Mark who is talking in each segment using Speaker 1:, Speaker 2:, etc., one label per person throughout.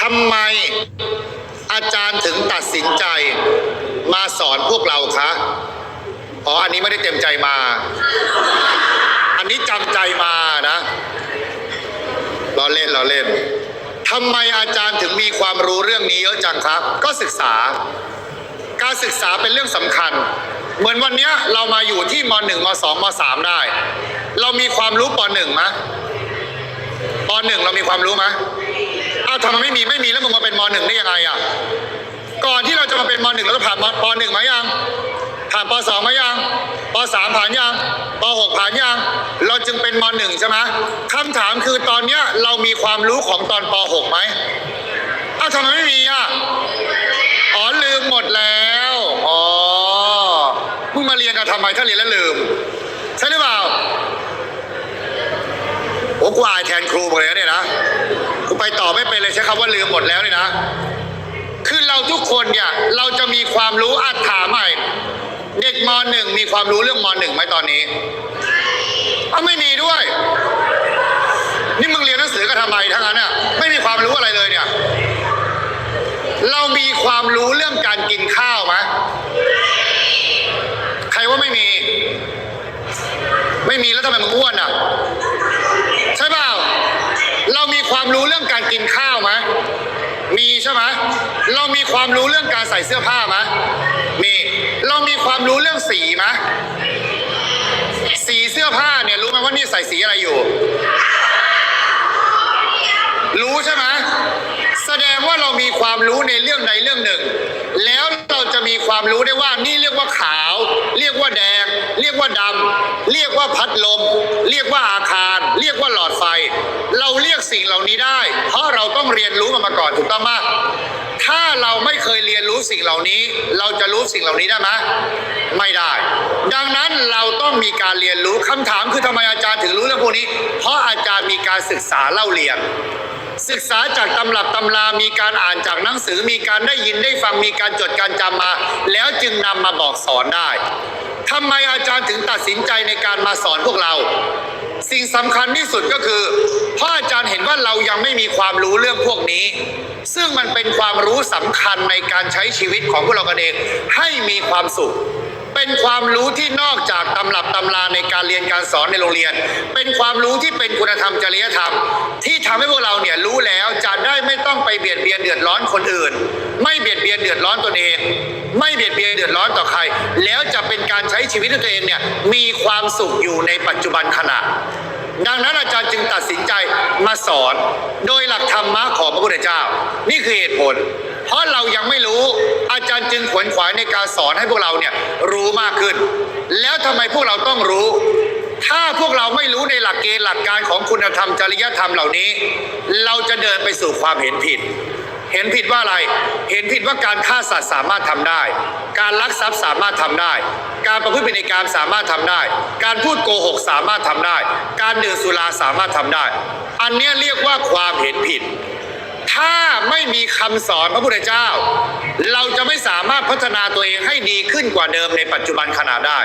Speaker 1: ทำไมอาจารย์ถึงตัดสินใจมาสอนพวกเราคะอ๋ออันนี้ไม่ได้เต็มใจมา อันนี้จำใจมานะล้อเล่นล้อเล่นทำไมอาจารย์ถึงมีความรู้เรื่องนี้เยอะจังครับ ก็ศึกษา การศึกษาเป็นเรื่องสำคัญ เหมือนวันนี้เรามาอยู่ที่มหนึ่งมสองมสามได้ เรามีความรู้ปหนึ่งมปหนึ่งเรามีความรู้มะอ้าวทำไมไม่มีไม่มีแล้วมึงมาเป็นมหนึ่งได้ยังไงอะก่อนที่เราจะมาเป็นมหนึ่งเราต้องผ่านปหนึ่งมายังผ่านปสองมายังปสามผ่านยังปหกผ่านยังเราจึงเป็นมหนึ่งใช่ไหมคำถามคือตอนเนี้ยเรามีความรู้ของตอนปหกไหมอ้าวทำไมไม่มีอะอ๋อลืมหมดแล้วอ๋อมึงมาเรียนกันทำไมถ้าเรียนแล้วลืม ใช่หรือเปล่าโอ้กูอายแทนครูหมดเลยเนี่ยนะ ไปต่อไม่เป็นเลยใช้คำว่าลืมหมดแล้วเนี่ยนะ คือเราทุกคนเนี่ยเราจะมีความรู้อัดถามใหม่เด็กมหนึ่งมีความรู้เรื่องมหนึ่งไหมตอนนี้อ้าไม่มีด้วย นี่มึงเรียนหนังสือกันทำไมทั้งนั้นอะไม่มีความรู้อะไรเลยเนี่ย เรามีความรู้เรื่องการกินข้าวไหมใครว่าไม่มี ไม่มีแล้วทำไมมึงอ้วนอะ ใช่เปล่า เรามี ความรู้เรื่องการกินข้าวไหมมีใช่ไหมเรามีความรู้เรื่องการใส่เสื้อผ้าไหมมีเรามีความรู้เรื่องสีไหมสีเสื้อผ้าเนี่ยรู้ไหมว่านี่ใส่สีอะไรอยู่ รู้ใช่ไหมแสดงว่าเรามีความรู้ในเรื่องใดเรื่องหนึ่ง แล้วเราจะมีความรู้ได้ว่านี่เรียกว่าขาว เรียกว่าแดง เรียกว่าดำเรียกว่าพัดลม เรียกว่าอาคาร เรียกว่าหลอดไฟ เราเรียกสิ่งเหล่านี้ได้ เพราะเราต้องเรียนรู้มันมาก่อนถูกต้องไหมถ้าเราไม่เคยเรียนรู้สิ่งเหล่านี้ เราจะรู้สิ่งเหล่านี้ได้ไหมไม่ได้ ดังนั้นเราต้องมีการเรียนรู้คำถามคือทำไมอาจารย์ถึงรู้เรื่องพวกนี้ เพราะอาจารย์มีการศึกษาเล่าเรียน ศึกษาจากตำรับตำรา มีการอ่านจากหนังสือ มีการได้ยินได้ฟัง มีการจดการจำมา แล้วจึงนำมาบอกสอนได้ทำไมอาจารย์ถึงตัดสินใจในการมาสอนพวกเรา สิ่งสำคัญที่สุดก็คือพราะอาจารย์เห็นว่าเรายังไม่มีความรู้เรื่องพวกนี้ ซึ่งมันเป็นความรู้สำคัญในการใช้ชีวิตของพวกเรากันเองให้มีความสุข เป็นความรู้ที่นอกจากตำรับตำราในการเรียนการสอนในโรงเรียน เป็นความรู้ที่เป็นคุณธรรมจริยธรรม ที่ทำให้พวกเราเนี่ยรู้แล้วจะได้ไม่ต้องไปเบียดเบียนเดือดร้อนคนอื่น ไม่เบียดเบียนเดือดร้อนตนเอง ไม่เบียดเบียนเดือดร้อนต่อใคร แล้วจะ การใช้ชีวิตของตัวเองเนี่ยมีความสุขอยู่ในปัจจุบันขณะ ดังนั้นอาจารย์จึงตัดสินใจมาสอน โดยหลักธรรมะของพระพุทธเจ้า นี่คือเหตุผล เพราะเรายังไม่รู้อาจารย์จึงขวนขวายในการสอนให้พวกเราเนี่ยรู้มากขึ้น แล้วทำไมพวกเราต้องรู้ถ้าพวกเราไม่รู้ในหลักเกณฑ์หลักการของคุณธรรมจริยธรรมเหล่านี้ เราจะเดินไปสู่ความเห็นผิด เห็นผิดว่าอะไร เห็นผิดว่าการฆ่าสัตว์สามารถทำได้ การลักทรัพย์สามารถทำได้ การประพฤติผิดในการสามารถทำได้ การพูดโกหกสามารถทำได้ การดื่มสุราสามารถทำได้ อันนี้เรียกว่าความเห็นผิด ถ้าไม่มีคำสอนพระพุทธเจ้า เราจะไม่สามารถพัฒนาตัวเองให้ดีขึ้นกว่าเดิมในปัจจุบันขณะได้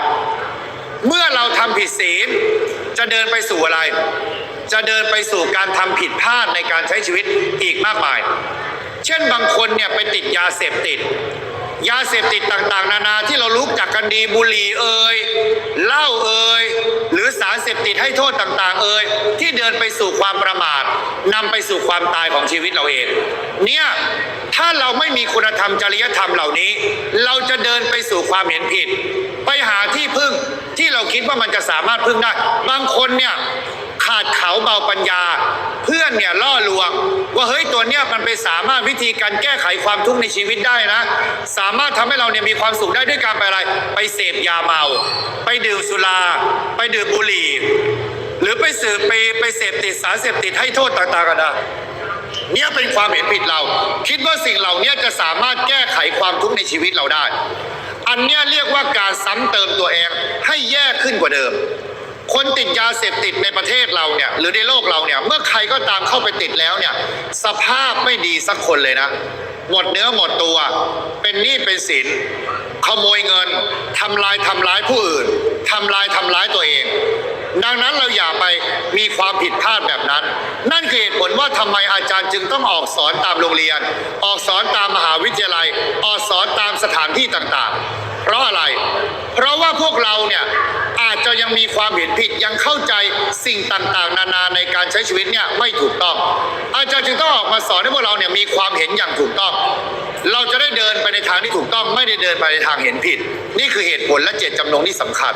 Speaker 1: เมื่อเราทำผิดศีลจะเดินไปสู่อะไร จะเดินไปสู่การทำผิดพลาดในการใช้ชีวิตอีกมากมาย เช่นบางคนเนี่ยไปติดยาเสพติด ยาเสพติดต่างๆ นานาที่เรารู้จักกันดีบุหรี่เอ่ยเหล้าเอ่ยหรือสารเสพติดให้โทษต่างๆ เอ่ยที่เดินไปสู่ความประมาทนำไปสู่ความตายของชีวิตเราเอง เนี่ยถ้าเราไม่มีคุณธรรมจริยธรรมเหล่านี้ เราจะเดินไปสู่ความเห็นผิด ไปหาที่พึ่งที่เราคิดว่ามันจะสามารถพึ่งได้ บางคนเนี่ยขาดเขาเบาปัญญา เพื่อนเนี่ยล่อลวง ว่าเฮ้ยตัวเนี้ยมันไปสามารถวิธีการแก้ไขความทุกข์ในชีวิตได้นะ สามารถทำให้เราเนี่ยมีความสุขได้ด้วยการไปอะไร ไปเสพยาเมา ไปดื่มสุรา ไปดื่มบุหรี่ หรือไปสืบไปไปเสพติดสารเสพติดให้โทษต่างๆกันนะเนี่ยเป็นความเห็นผิดเรา คิดว่าสิ่งเหล่านี้จะสามารถแก้ไขความทุกข์ในชีวิตเราได้ อันเนี้ยเรียกว่าการซ้ำเติมตัวเองให้แย่ขึ้นกว่าเดิม คนติดยาเสพติดในประเทศเราเนี่ยหรือในโลกเราเนี่ย เมื่อใครก็ตามเข้าไปติดแล้วเนี่ย สภาพไม่ดีสักคนเลยนะ หมดเนื้อหมดตัว เป็นหนี้เป็นสินขโมยเงินทำลายทำร้ายผู้อื่นทำลายทำร้ายตัวเอง ดังนั้นเราอย่าไปมีความผิดพลาดแบบนั้น นั่นคือเหตุผลว่าทำไมอาจารย์จึงต้องออกสอนตามโรงเรียน ออกสอนตามมหาวิทยาลัย ออกสอนตามสถานที่ต่างๆ เพราะอะไร เพราะว่าพวกเราเนี่ยอาจจะยังมีความเห็นผิดยังเข้าใจสิ่งต่างๆ นานาในการใช้ชีวิตเนี่ยไม่ถูกต้อง อาจารย์จึงต้องออกมาสอนให้พวกเราเนี่ยมีความเห็นอย่างถูกต้อง เราจะได้เดินไปในทางที่ถูกต้องไม่ได้เดินไปในทางเห็นผิด นี่คือเหตุผลและเจตจำนงที่สำคัญ